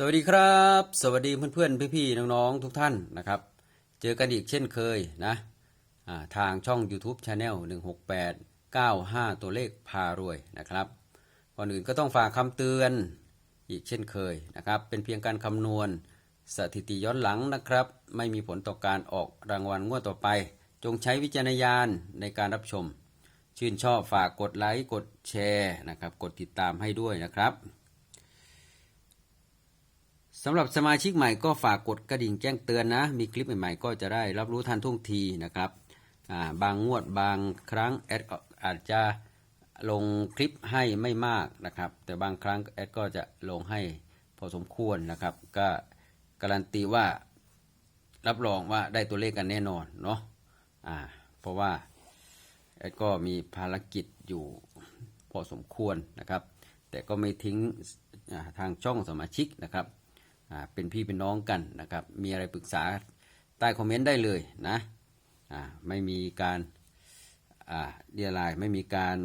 สวัสดีครับ สวัสดีเพื่อนๆพี่ๆน้องๆทุกท่านนะครับ เจอกันอีกเช่นเคยนะทางช่อง YouTube Channel 168 95 ตัวเลขพารวยนะครับก่อนอื่นก็ต้องฝากคำเตือนอีกเช่นเคยนะครับ เป็นเพียงการคำนวณสถิติย้อนหลังนะครับ ไม่มีผลต่อการออกรางวัลงวดต่อไป จงใช้วิจารณญาณในการรับชม ชื่นชอบฝากกดไลค์กดแชร์นะครับ กดติดตามให้ด้วยนะครับ สำหรับสมาชิกใหม่ก็ฝากกดกระดิ่งแจ้งเตือนนะ มีคลิปใหม่ๆ ก็จะได้รับรู้ทันท่วงทีนะครับาบางงวดบางครั้งแอดอาจจะลงคลิปให้ไม่มากนะครับ แต่บางครั้งแอดก็จะลงให้พอสมควรนะครับ ก็การันตีว่ารับรองว่าได้ตัวเลขกันแน่นอนเนาะอ่าเพราะว่าแอดก็มีภารกิจอยู่พอสมควรนะครับ แต่ก็ไม่ทิ้งทางช่องสมาชิกนะครับ เป็นพี่เป็นน้องกันนะครับ มีอะไรปรึกษาใต้คอมเมนต์ได้เลยนะไม่มีการเรียลายไม่มีการ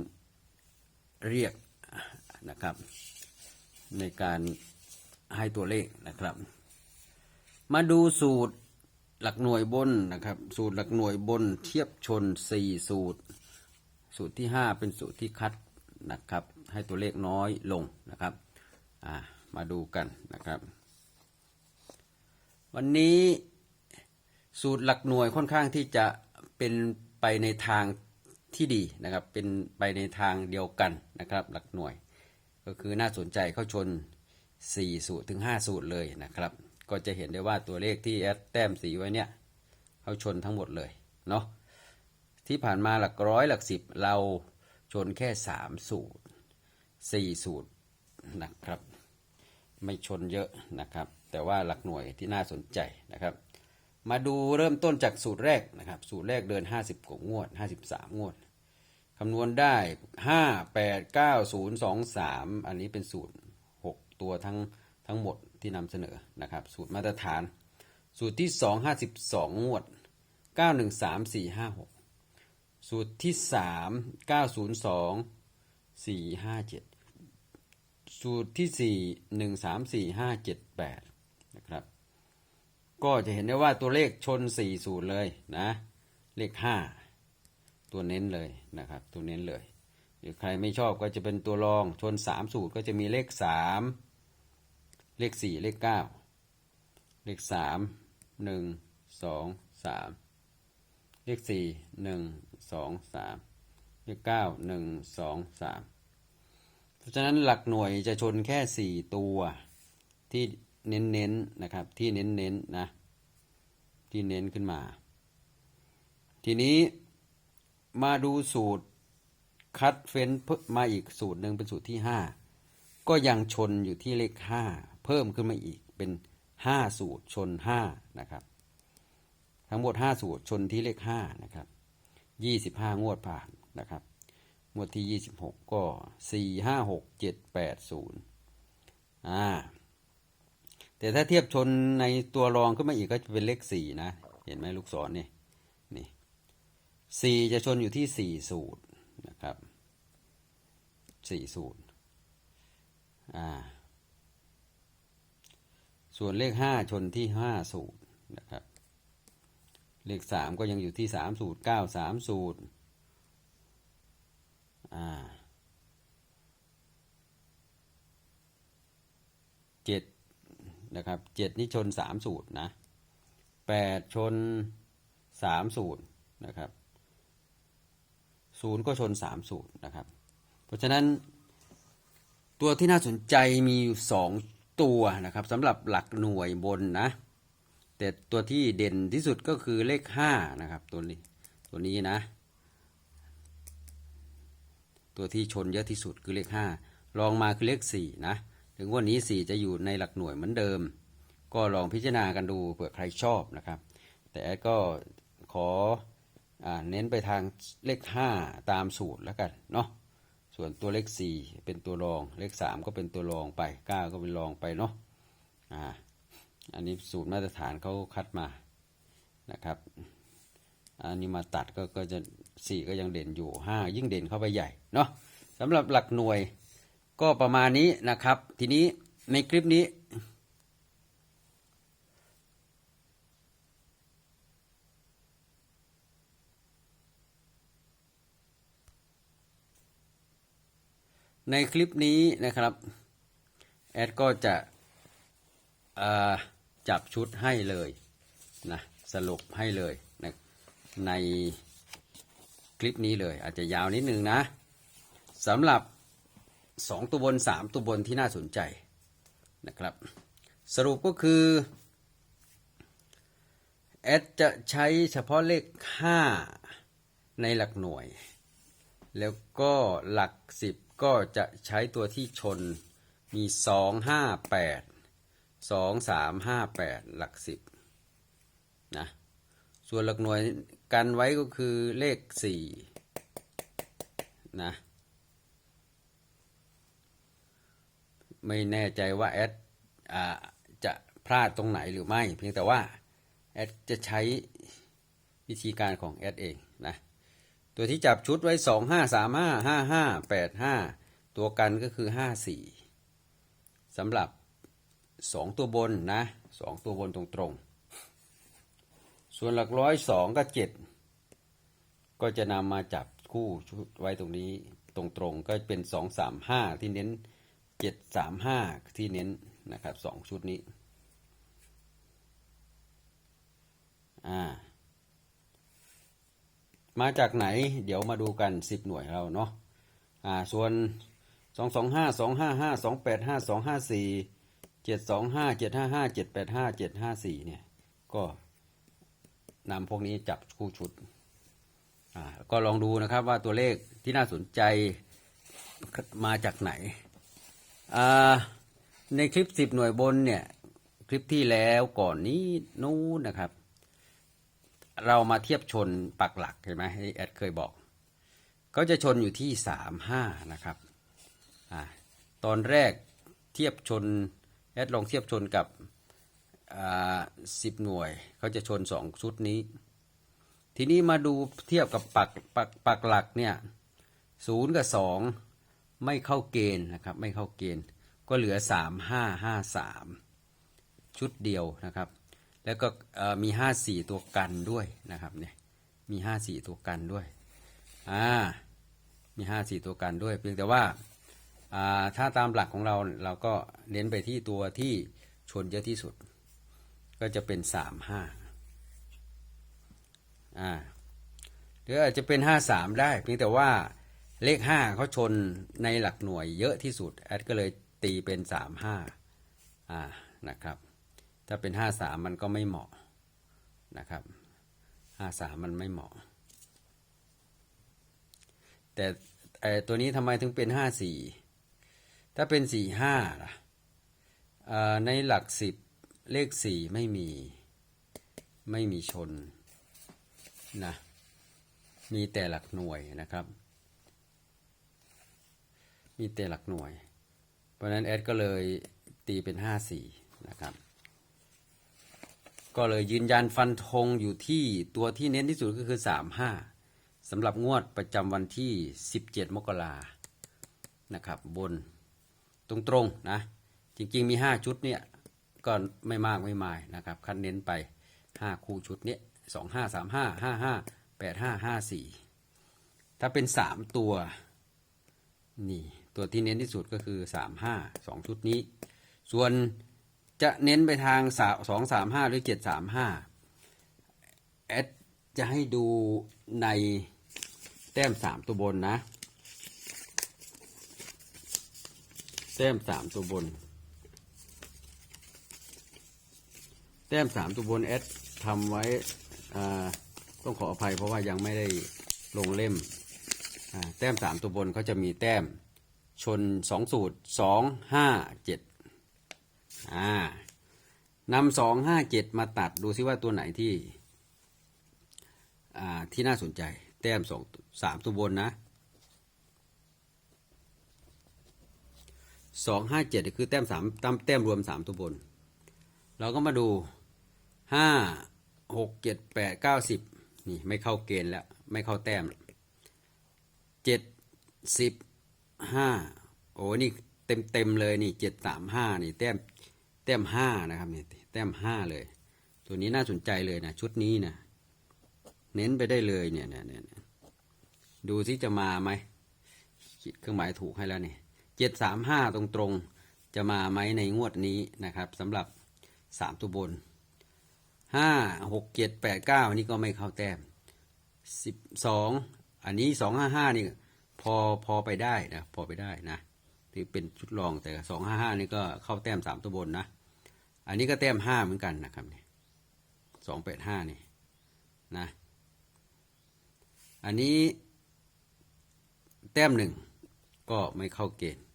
เรียกนะครับ ในการให้ตัวเลขนะครับ มาดูสูตรหลักหน่วยบนนะครับ สูตรหลักหน่วยบนเทียบชน 4 สูตร สูตรที่ 5 เป็นสูตรที่คัดนะครับ ให้ตัวเลขน้อยลงนะครับมาดูกันนะครับ วันนี้สูตรหลักหน่วยค่อนข้างที่จะเป็นไปในทางที่ดีนะครับ เป็นไปในทางเดียวกันนะครับ หลักหน่วย ก็คือน่าสนใจเข้าชน 4 สูตรถึง 5 สูตรเลยนะครับ ก็จะเห็นได้ว่าตัวเลขที่แอดแต้มสีไว้เนี่ยเข้าชนทั้งหมดเลยเนาะที่ผ่านมาหลักร้อยหลักสิบเราชนแค่ 3 สูตร 4 สูตรนะครับ ไม่ชนเยอะนะครับ แต่ว่าหลักหน่วยที่น่าสนใจนะครับ มาดูเริ่มต้นจากสูตรแรกนะครับ สูตรแรกเดิน 50กว่างวด 53 งวดคำนวณได้ 5 8 9 0 2 3 อันนี้เป็นสูตร 6 ตัวทั้งทั้งหมดที่นำเสนอนะครับ สูตรมาตรฐาน สูตรที่ 2 52 งวด 9 1 3 4 5 6 สูตรที่ 3 9 0 2 4 5 7 สูตรที่ 4 1 3 4 5 7 8 ก็จะเห็นได้ว่าตัวเลขชนสี่สูตรเลยนะ เลขห้าตัวเน้นเลยนะครับ ตัวเน้นเลย หรือใครไม่ชอบก็จะเป็นตัวรองชนสามสูตรก็จะมีเลขสามเลขสี่เลขเก้าเลขสามหนึ่งสองสามเลขสี่หนึ่งสองสามเลขเก้าหนึ่งสองสามเพราะฉะนั้นหลักหน่วยจะชนแค่สี่ตัวที่ เน้นๆนะครับ ที่เน้นๆนะ ที่เน้นขึ้นมา ทีนี้มาดูสูตรคัดเฟ้นเพิ่มมาอีกสูตรหนึ่งเป็นสูตรที่ห้าก็ยังชนอยู่ที่เลขห้าเพิ่มขึ้นมาอีกเป็นห้าสูตรชนห้านะครับ ทั้งหมดห้าสูตรชนที่เลขห้านะครับยี่สิบห้างวดผ่านนะครับงวดที่ 26 ก็ 4 5 6 7 8 0อ่า แต่ถ้าเทียบชนในตัวรองขึ้นมาอีกก็จะเป็นเลข4นะ เห็นไหมลูกศรนี่นี่4จะชนอยู่ที่4สูตรนะครับ4สูตรอ่าส่วนเลข5ชนที่5สูตรนะครับ เลข3ก็ยังอยู่ที่3สูตร9 3สูตรอ่าเจ็ด นะครับเจ็ดนี่ชนสามสูตรนะแปดชนสามสูตรนะครับศูนย์ก็ชนสามสูตรนะครับ เพราะฉะนั้น ตัวที่น่าสนใจมีอยู่สองตัวนะครับสำหรับหลักหน่วยบนนะ แต่ตัวที่เด่นที่สุดก็คือเลขห้านะครับตัวนี้ตัวนี้นะ ตัวที่ชนเยอะที่สุดคือเลขห้ารองมาคือเลขสี่นะ ถึงวันนี้สี่จะอยู่ในหลักหน่วยเหมือนเดิม ก็ลองพิจารณากันดูเผื่อใครชอบนะครับ แต่ก็ขออเน้นไปทางเลขห้าตามสูตรแล้วกันเนาะส่วนตัวเลขสี่เป็นตัวรองเลขสามก็เป็นตัวรองไปเก้าก็เป็นรองไปเนาะอ่าอันนี้สูตรมาตรฐานเขาคัดมานะครับ อันนี้มาตัดก็ก็จะสี่ก็ยังเด่นอยู่ห้ายิ่งเด่นเข้าไปใหญ่เนาะสำหรับหลักหน่วย ก็ประมาณนี้นะครับ ทีนี้ในคลิปนี้ ในคลิปนี้นะครับแอดก็จะจับชุดให้เลยนะสรุปให้เลยนะในคลิปนี้เลยอาจจะยาวนิดนึงนะสำหรับ 2ตัวบน3ตัวบนที่น่าสนใจนะครับ สรุปก็คือแอดจะใช้เฉพาะเลข 5 ในหลักหน่วย แล้วก็หลัก 10 ก็จะใช้ตัวที่ชนมี 2 5 8 2 3 5 8 หลัก 10นะส่วนหลักหน่วยกันไว้ก็คือเลข4นะ ไม่แน่ใจว่าแอดอ่าจะพลาดตรงไหนหรือไม่ เพียงแต่ว่าแอดจะใช้วิธีการของแอดเองนะตัวที่จับชุดไว้ 2 5 3 5 5 5 8 5 ตัวกันก็คือ 5 4สำหรับ 2 ตัวบนนะ 2 ตัวบนตรงๆ ส่วนหลักร้อยสองกับ 7 ก็จะนำมาจับคู่ชุดไว้ตรงนี้ตรงๆ ก็เป็น 2 3 5 ที่เน้น เจ็ดสามห้าที่เน้นนะครับสองชุดนี้มาจากไหนเดี๋ยวมาดูกันสิบหน่วยเราเนาะส่วนสองสองห้าสองห้าห้าสองแปดห้าสองห้าสี่เจ็ดสองห้าเจ็ดห้าห้าเจ็ดแปดห้าเจ็ดห้าสี่เนี่ย ก็นำพวกนี้จับคู่ชุดก็ลองดูนะครับว่าตัวเลขที่น่าสนใจมาจากไหน ในคลิป10หน่วยบนเนี่ยคลิปที่แล้วก่อนนี้นู้นนะครับ เรามาเทียบชนปักหลักเห็นไหมที่แอดเคยบอกก็จะชนอยู่ที่สามห้านะครับอตอนแรกเทียบชนแอดลองเทียบชนกับสิบหน่วยเขาจะชนสองชุดนี้ ทีนี้มาดูเทียบกับปักปักปักหลักเนี่ยศูนย์กับสอง ไม่เข้าเกณฑ์นะครับ ไม่เข้าเกณฑ์ก็เหลือสามห้าห้าสามชุดเดียวนะครับ แล้วก็มีห้าสี่ตัวกันด้วยนะครับเนี่ยมีห้าสี่ตัวกันด้วยอ่ามีห้าสี่ตัวกันด้วยเพียงแต่ว่าอ่าถ้าตามหลักของเราเราก็เน้นไปที่ตัวที่ชนเยอะที่สุด ก็จะเป็นสามห้าอ่าหรืออาจจะเป็นห้าสามได้เพียงแต่ว่า เลขห้าเขาชนในหลักหน่วยเยอะที่สุด แอดก็เลยตีเป็นสามห้าอ่านะครับ ถ้าเป็นห้าสามมันก็ไม่เหมาะนะครับห้าสามมันไม่เหมาะ แต่ไอตัวนี้ทำไมถึงเป็นห้าสี่ถ้าเป็นสี่ห้าล่ะในหลักสิบเลขสี่ไม่มีไม่มีชนนะมีแต่หลักหน่วยนะครับ มีแต่หลักหน่วย เพราะนั้นแอดก็เลยตีเป็นห้าสี่นะครับ ก็เลยยืนยันฟันธงอยู่ที่ตัวที่เน้นที่สุดก็คือ 35สำหรับงวดประจำวันที่ 17 มกรานะครับ บนตรงๆนะ จริงๆมี 5 ชุดเนี่ย ก็ไม่มากไม่มายนะครับ คันเน้นไป 5 คู่ชุดเนี้ย2 5 3 5 5 5 8 5 5 4ถ้าเป็น3ตัว นี่ ตัวที่เน้นที่สุดก็คือ 3 5 2 ชุดนี้ ส่วนจะเน้นไปทางสองสามห้าหรือเจ็ดสามห้าแอดจะให้ดูในแต้มสามตัวบนนะ แต้มสามตัวบน แต้มสามตัวบนแอดทำไว้ต้องขออภัยเพราะว่ายังไม่ได้ลงเล่มแต้มสามตัวบนเขาจะมีแต้ม ชนสองสูตรสองห้าเจ็ดอ่านำสองห้าเจ็ดมาตัดดูซิว่าตัวไหนที่อ่าที่น่าสนใจ แต้มสองสามตัวบนนะสองห้าเจ็ดคือแต้มสามตามแต้มรวมสามตัวบน เราก็มาดูห้าหกเจ็ดแปดเก้าสิบนี่ไม่เข้าเกณฑ์แล้ว ไม่เข้าแต้มเจ็ดสิบ ห้าโอ้นี่เต็มเต็มเลยนี่เจ็ดสามห้านี่แต้มแต้มห้านะครับนี่แต้มห้าเลย ตัวนี้น่าสนใจเลยนะชุดนี้นะเน้นไปได้เลยเนี่ยเนี่ยเนี่ยดูซิจะมาไหมเครื่องหมายถูกให้แล้วเนี่ยเจ็ดสามห้าตรงตรงจะมาไหมในงวดนี้นะครับสำหรับสามตัวบนห้าหกเจ็ดแปดเก้านี่ก็ไม่เข้าแต้มสิบสองอันนี้สองห้าห้านี่ พอพอไปได้นะพอไปได้นะที่เป็นชุดรองแต่สองห้าห้านี่ก็เข้าแต้มสามตัวบนนะ อันนี้ก็แต้มห้าเหมือนกันนะครับเนี่ยสองแปดห้านี่นะอันนี้แต้มหนึ่งก็ไม่เข้าเกณฑ์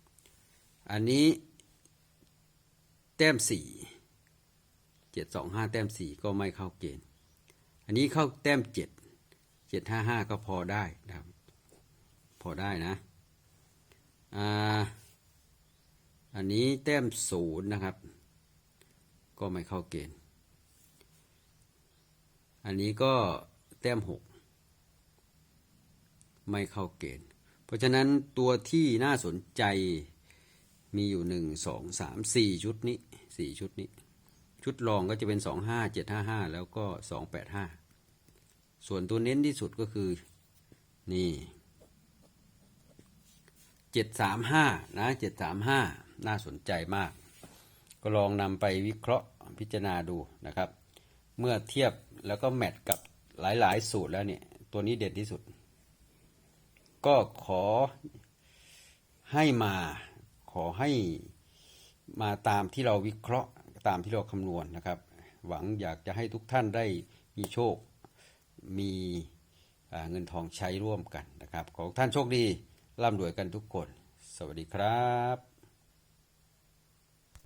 อันนี้แต้มสี่เจ็ดสองห้าแต้มสี่ก็ไม่เข้าเกณฑ์ อันนี้เข้าแต้มเจ็ดเจ็ดห้าห้าก็พอได้นะครับ พอได้นะ อ่า อันนี้แต้มศูนย์นะครับ ก็ไม่เข้าเกณฑ์ อันนี้ก็แต้มหกไม่เข้าเกณฑ์ เพราะฉะนั้นตัวที่น่าสนใจมีอยู่หนึ่งสองสามสี่ชุดนี้สี่ชุดนี้ ชุดรองก็จะเป็นสองห้าเจ็ดห้าห้าแล้วก็สองแปดห้าส่วนตัวเน้นที่สุดก็คือนี่ เจ็ดสามห้านะเจ็ดสามห้าน่าสนใจมาก ก็ลองนำไปวิเคราะห์พิจารณาดูนะครับ เมื่อเทียบแล้วก็แมทกับหลาย ๆ สูตรแล้วเนี่ย ตัวนี้เด็ดที่สุด ก็ขอให้มาขอให้มาตามที่เราวิเคราะห์ตามที่เราคำนวณนะครับ หวังอยากจะให้ทุกท่านได้มีโชค มีเงินทองใช้ร่วมกันนะครับ ขอท่านโชคดี ร่ำรวยกันทุกคน สวัสดีครับ